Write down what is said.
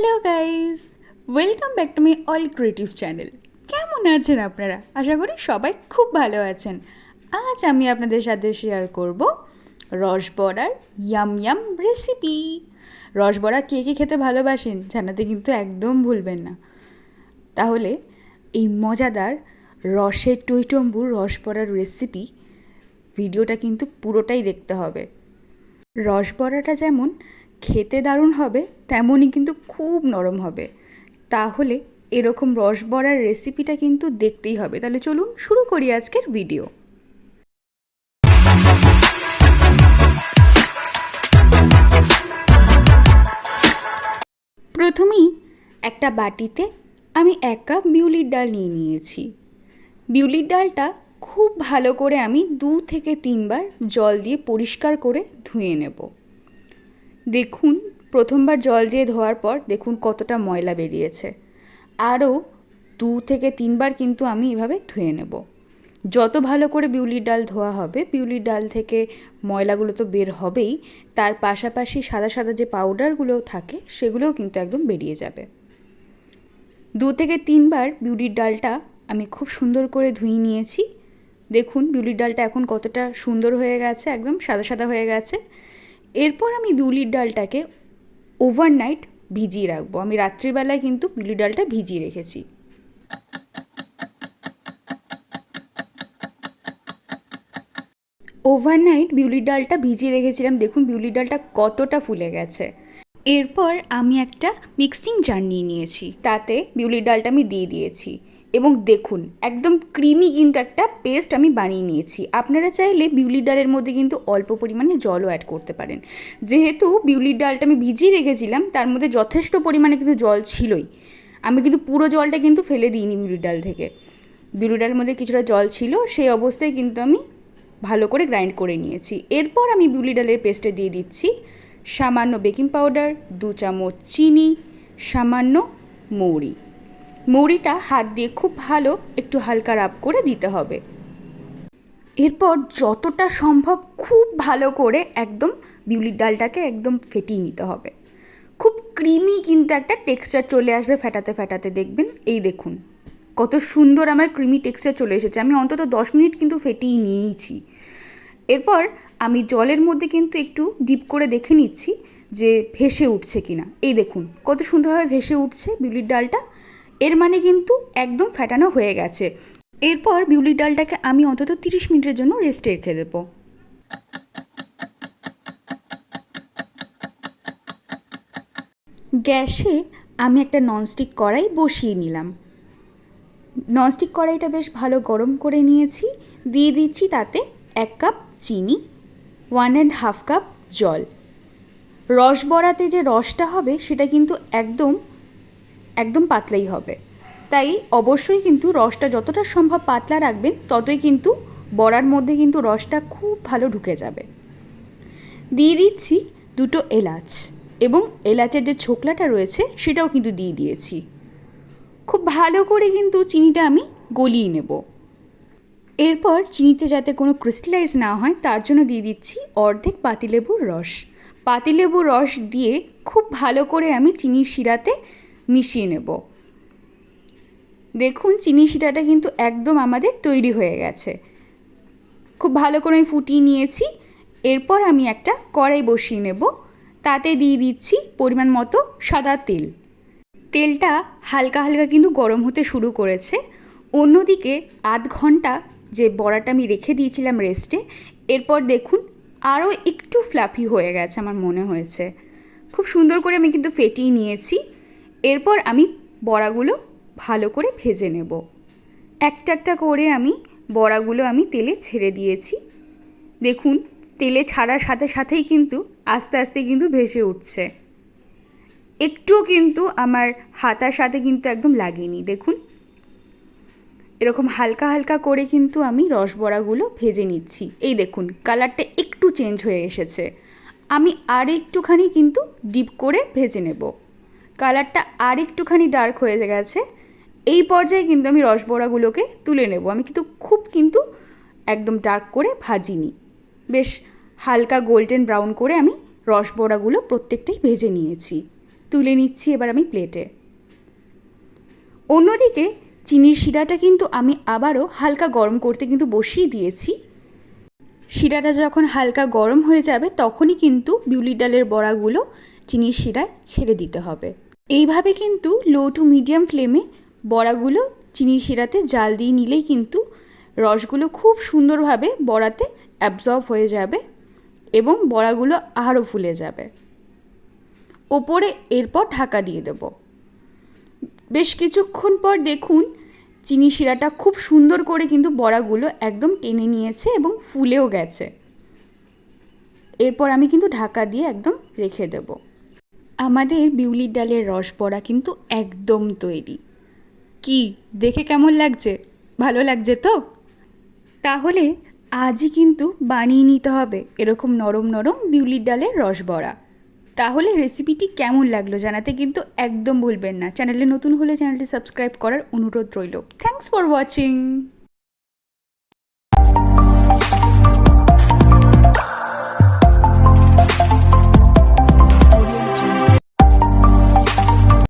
Hello guys welcome back to my all creative channel কেমন আছেন আপনারা? আশা করি সবাই খুব ভালো আছেন। আজ আমি আপনাদের সাথে শেয়ার করব রসবড়ার ইয়াম ইয়াম রেসিপি রসবড়া কে কে খেতে ভালোবাসেন জানাতে কিন্তু একদম ভুলবেন না। তাহলে এই মজাদার রসের টইটম্বুর রসবড়ার রেসিপি ভিডিওটা কিন্তু পুরোটাই দেখতে হবে। রসবড়াটা যেমন খেতে দারুণ হবে, তেমনই কিন্তু খুব নরম হবে। তাহলে এরকম রসবড়ার রেসিপিটা কিন্তু দেখতেই হবে। তাহলে চলুন শুরু করি আজকের ভিডিও প্রথমেই একটা বাটিতে আমি এক কাপ বিউলির ডাল নিয়ে নিয়েছি। বিউলির ডালটা খুব ভালো করে আমি দু থেকে তিনবার জল দিয়ে পরিষ্কার করে ধুয়ে নেব। দেখুন, প্রথমবার জল দিয়ে ধোয়ার পর দেখুন কতটা ময়লা বেরিয়েছে। আরও দু থেকে তিনবার কিন্তু আমি এভাবে ধুয়ে নেব। যত ভালো করে বিউলির ডাল ধোয়া হবে, বিউলির ডাল থেকে ময়লাগুলো তো বের হবেই, তার পাশাপাশি সাদা সাদা যে পাউডারগুলো থাকে, সেগুলোও কিন্তু একদম বেরিয়ে যাবে। দু থেকে তিনবার বিউলির ডালটা আমি খুব সুন্দর করে ধুয়ে নিয়েছি। দেখুন, বিউলির ডালটা এখন কতটা সুন্দর হয়ে গেছে, একদম সাদা সাদা হয়ে গেছে। এরপর আমি বিউলির ডালটাকে ওভারনাইট ভিজিয়ে রাখব। আমি রাত্রিবেলায় কিন্তু বিউলির ডালটা ভিজিয়ে রেখেছি। ওভারনাইট বিউলির ডালটা ভিজিয়ে রেখেছিলাম। দেখুন বিউলির ডালটা কতটা ফুলে গেছে। এরপর আমি একটা মিক্সিং জার নিয়ে নিয়েছি। তাতে বিউলির ডালটা আমি দিয়ে দিয়েছি। এবং দেখুন, একদম ক্রিমি কিন্তু একটা পেস্ট আমি বানিয়ে নিয়েছি। আপনারা চাইলে বিউলির ডালের মধ্যে কিন্তু অল্প পরিমাণে জলও অ্যাড করতে পারেন। যেহেতু বিউলির ডালটা আমি ভিজিয়ে রেখেছিলাম, তার মধ্যে যথেষ্ট পরিমাণে কিন্তু জল ছিলই। আমি কিন্তু পুরো জলটা কিন্তু ফেলে দিইনি বিউলির ডাল থেকে। বিউলির ডালের মধ্যে কিছুটা জল ছিল, সেই অবস্থায় কিন্তু আমি ভালো করে গ্রাইন্ড করে নিয়েছি। এরপর আমি বিউলি ডালের পেস্টে দিয়ে দিচ্ছি সামান্য বেকিং পাউডার দু চামচ চিনি, সামান্য মৌরি। মৌরিটা হাত দিয়ে খুব ভালো একটু হালকা রাব করে দিতে হবে। এরপর যতটা সম্ভব খুব ভালো করে একদম বিউলির ডালটাকে একদম ফেটিয়ে নিতে হবে। খুব ক্রিমি কিন্তু একটা টেক্সচার চলে আসবে ফেটাতে ফেটাতে, দেখবেন? এই দেখুন, কত সুন্দর আমার ক্রিমি টেক্সচার চলে এসেছে। আমি অন্তত দশ মিনিট কিন্তু ফেটিয়ে নিয়েইছি। এরপর আমি জলের মধ্যে কিন্তু একটু ডিপ করে দেখে নিচ্ছি যে ভেসে উঠছে কিনা। এই দেখুন, কত সুন্দরভাবে ভেসে উঠছে বিউলির ডালটা। এর মানে কিন্তু একদম ফেটানো হয়ে গেছে। এরপর বিউলির ডালটাকে আমি অন্তত তিরিশ মিনিটের জন্য রেস্টে রেখে দেবো। গ্যাসে আমি একটা ননস্টিক কড়াই বসিয়ে নিলাম। ননস্টিক কড়াইটা বেশ ভালো গরম করে নিয়েছি। দিয়ে দিচ্ছি তাতে এক কাপ চিনি ওয়ান অ্যান্ড হাফ কাপ জল। রস বড়াতে যে রসটা হবে সেটা কিন্তু একদম একদম পাতলাই হবে। তাই অবশ্যই কিন্তু রসটা যতটা সম্ভব পাতলা রাখবেন, ততই কিন্তু বড়ার মধ্যে কিন্তু রসটা খুব ভালো ঢুকে যাবে। দিয়ে দিচ্ছি দুটো এলাচ এবং এলাচের যে ছোকলাটা রয়েছে সেটাও কিন্তু দিয়ে দিয়েছি। খুব ভালো করে কিন্তু চিনিটা আমি গলিয়ে নেব। এরপর চিনিতে যাতে কোনো ক্রিস্টালাইজ না হয়, তার জন্য দিয়ে দিচ্ছি অর্ধেক পাতিলেবুর রস। পাতিলেবুর রস দিয়ে খুব ভালো করে আমি চিনির শিরাতে মিশিয়ে নেব। দেখুন, চিনি শিরাটা কিন্তু একদম আমাদের তৈরি হয়ে গেছে। খুব ভালো করে আমি ফুটিয়ে নিয়েছি। এরপর আমি একটা কড়াই বসিয়ে নেব। তাতে দিয়ে দিচ্ছি পরিমাণ মতো সাদা তেল। তেলটা হালকা হালকা কিন্তু গরম হতে শুরু করেছে। অন্যদিকে আধ ঘণ্টা যে বড়াটা আমি রেখে দিয়েছিলাম রেস্টে, এরপর দেখুন আরও একটু ফ্লাফি হয়ে গেছে আমার মনে হয়েছে। খুব সুন্দর করে আমি কিন্তু ফেটিয়ে নিয়েছি। এরপর আমি বড়াগুলো ভালো করে ভেজে নেব। একটা একটা করে আমি বড়াগুলো আমি তেলে ছেড়ে দিয়েছি। দেখুন, তেলে ছাড়ার সাথে সাথেই কিন্তু আস্তে আস্তে কিন্তু ভেসে উঠছে। একটুও কিন্তু আমার হাতার সাথে কিন্তু একদম লাগেনি, দেখুন। এরকম হালকা হালকা করে কিন্তু আমি রসবড়াগুলো ভেজে নিচ্ছি। এই দেখুন, কালারটা একটু চেঞ্জ হয়ে এসেছে। আমি আর একটুখানি কিন্তু ডিপ করে ভেজে নেব। কালারটা আর একটুখানি ডার্ক হয়ে গেছে। এই পর্যায়ে কিন্তু আমি রসবড়াগুলোকে তুলে নেব। আমি কিন্তু খুব কিন্তু একদম ডার্ক করে ভাজিনি। বেশ হালকা গোল্ডেন ব্রাউন করে আমি রসবড়াগুলো প্রত্যেকটাই ভেজে নিয়েছি। তুলে নিচ্ছি এবার আমি প্লেটে অন্যদিকে চিনির শিরাটা কিন্তু আমি আবারও হালকা গরম করতে কিন্তু বসিয়ে দিয়েছি। শিরাটা যখন হালকা গরম হয়ে যাবে, তখনই কিন্তু বিউলির ডালের বড়াগুলো চিনির শিরায় ছেড়ে দিতে হবে। এইভাবে কিন্তু লো টু মিডিয়াম ফ্লেমে বড়াগুলো চিনি শিরাতে জাল দিয়ে নিলেই কিন্তু রসগুলো খুব সুন্দরভাবে বড়াতে অ্যাবজর্ব হয়ে যাবে এবং বড়াগুলো আরও ফুলে যাবে। ওপরে এরপর ঢাকা দিয়ে দেব। বেশ কিছুক্ষণ পর দেখুন চিনি শিরাটা খুব সুন্দর করে কিন্তু বড়াগুলো একদম টেনে নিয়েছে এবং ফুলেও গেছে। এরপর আমি কিন্তু ঢাকা দিয়ে একদম রেখে দেব। আমাদের বিউলির ডালের রস বড়া কিন্তু একদম তৈরি। কি? দেখে কেমন লাগছে? ভালো লাগছে তো? তাহলে আজই কিন্তু বানিয়ে নিতে হবে এরকম নরম নরম বিউলির ডালের রস বড়া। তাহলে রেসিপিটি কেমন লাগল জানাতে কিন্তু একদম ভুলবেন না। চ্যানেলে নতুন হলে চ্যানেলটি সাবস্ক্রাইব করার অনুরোধ রইল। Thanks for watching